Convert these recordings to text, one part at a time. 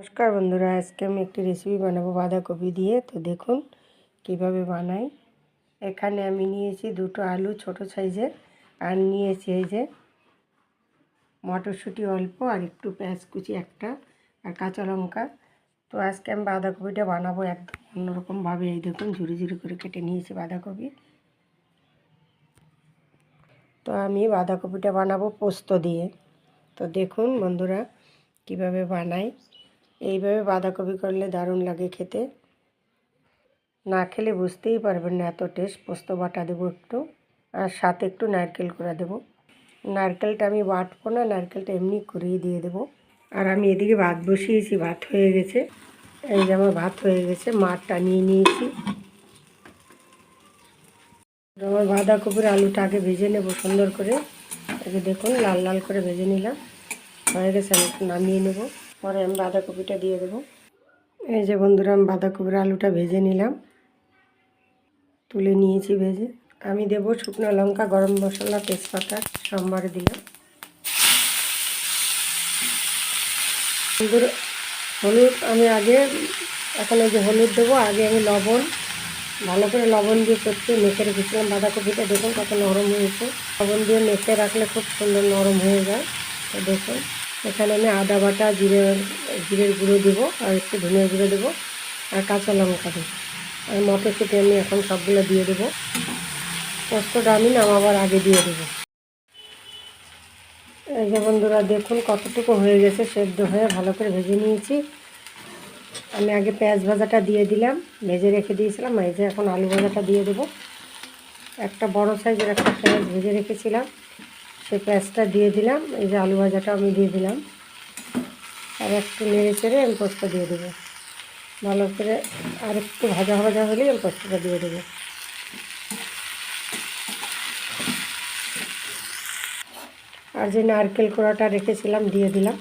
নমস্কার বন্ধুরা, আজকে আমি একটি রেসিপি বানাবো বাঁধাকপি দিয়ে। তো দেখুন কীভাবে বানাই। এখানে আমি নিয়েছি দুটো আলু ছোট সাইজের আর নিয়েছি এই যে মটরশুঁটি অল্প আর একটু পেঁয়াজ কুচি একটা আর কাঁচা লঙ্কা। তো আজকে আমি বাঁধাকপিটা বানাবো একদম অন্যরকমভাবে এই দেখুন ঝুড়ি ঝুড়ি করে কেটে নিয়েছি বাঁধাকপি। তো আমি বাঁধাকপিটা বানাবো পোস্ত দিয়ে। তো দেখুন বন্ধুরা কীভাবে বানাই। এইভাবে বাঁধাকপি করলে দারুণ লাগে খেতে। না খেলে বুঝতেই পারবেন না এত টেস্ট পোস্ত বাটা দেবো একটু, আর সাথে একটু নারকেল করে দেবো। নারকেলটা আমি বাটবো না, নারকেলটা এমনি করেই দিয়ে দেবো। আর আমি এদিকে ভাত বসিয়েছি, ভাত হয়ে গেছে। এই যে আমার ভাত হয়ে গেছে মাঠটা নিয়ে নিয়েছি। আমার বাঁধাকপির আলুটা আগে ভেজে নেব সুন্দর করে। যে দেখুন, লাল লাল করে ভেজে নিলাম। হয়ে গেছে, আমি নামিয়ে নেব। পরে আমি বাঁধাকপিটা দিয়ে দেবো। এই যে বন্ধুরা, আমি বাঁধাকপির আলুটা ভেজে নিলাম। তুলে নিয়েছি ভেজে। আমি দেব শুকনো লঙ্কা, গরম মশলা, তেজপাতা, সোমবারে দিলাম। হলুদ, আমি আগে, এখন এই যে হলুদ দেবো, আগে আমি লবণ, ভালো করে লবণ দিয়ে করতে মেখে রেখেছিলাম। বাঁধাকপিটা দেখুন কত নরম হয়েছে। লবণ দিয়ে মেখে রাখলে খুব সুন্দর নরম হয়ে যায়। তো দেখুন। এখানে আমি আদা বাটা, জিরে, জিরের গুঁড়ো দেবো আর একটু ধনিয়া গুঁড়ো দেবো আর কাঁচা লঙ্কা দেবো। আর মটরশুঁটি আমি এখন সবগুলো দিয়ে দেবো। পোস্তটা আমি নামাবার আগে দিয়ে দেবো। এই যে বন্ধুরা, দেখুন কতটুকু হয়ে গেছে সেদ্ধ হয়ে ভালো করে ভেজে নিয়েছি। আমি আগে পেঁয়াজ ভাজাটা দিয়ে দিলাম, ভেজে রেখে দিয়েছিলাম এই যে এখন আলু ভাজাটা দিয়ে দেবো। একটা বড় সাইজের একটা পেঁয়াজ ভেজে রেখেছিলাম। সেই পেঁয়াজটা দিয়ে দিলাম, এই যে আলু ভাজাটা আমি দিয়ে দিলাম। আর একটু নেড়ে চেড়ে আমি পোস্ত দিয়ে দেবো। ভালো করে আর একটু ভাজা ভাজা হলেই আমি পোস্তটা দিয়ে দেবো। আর যে নারকেল কোড়াটা রেখেছিলাম, দিয়ে দিলাম।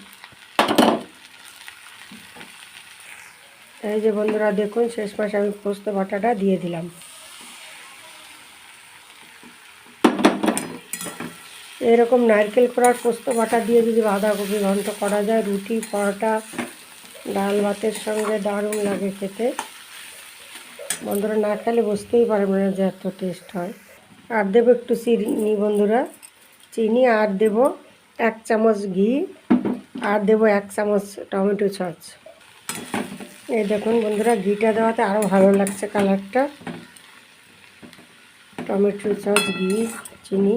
এই যে বন্ধুরা, দেখুন, শেষ মাসে আমি পোস্ত বাটাটা দিয়ে দিলাম। এরকম নারকেল করার পোস্ত বাটা দিয়ে যদি বাঁধাকপি ঘন্ট করা যায়, রুটি, পরোটা, ডাল ভাতের সঙ্গে দারুণ লাগে খেতে। বন্ধুরা, না খেলে বুঝতেই পারবে না যে এত টেস্ট হয়। আর দেবো একটু চিনি বন্ধুরা। চিনি আর দেব এক চামচ ঘি, আর দেব এক চামচ টমেটো সস। এই দেখুন বন্ধুরা, ঘিটা দেওয়াতে আরও ভালো লাগছে কালারটা টমেটো সস, ঘি, চিনি।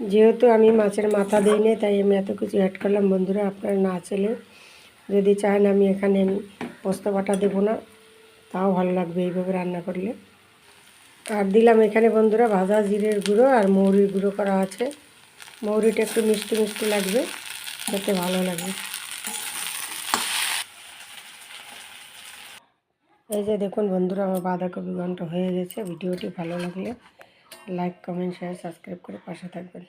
যেহেতু আমি মাছের মাথা দিই না তাই আমি এত কিছু অ্যাড করলাম। বন্ধুরা, আপনারা না চেলে যদি চান, আমি এখানে পোস্ত বাটা দেবো না। তাও ভালো লাগবে এইভাবে রান্না করলে। আর দিলাম এখানে, বন্ধুরা, ভাজা জিরের গুঁড়ো আর মৌরির গুঁড়ো করা আছে। মৌরিটা একটু মিষ্টি মিষ্টি লাগবে, খেতে ভালো লাগবে। এই যে দেখুন, বন্ধুরা, আমার বাঁধাকপি ঘণ্টা হয়ে গেছে। ভিডিওটি ভালো লাগলে লাইক কমেন্ট শেয়ার সাবস্ক্রাইব করে পাশে থাকবেন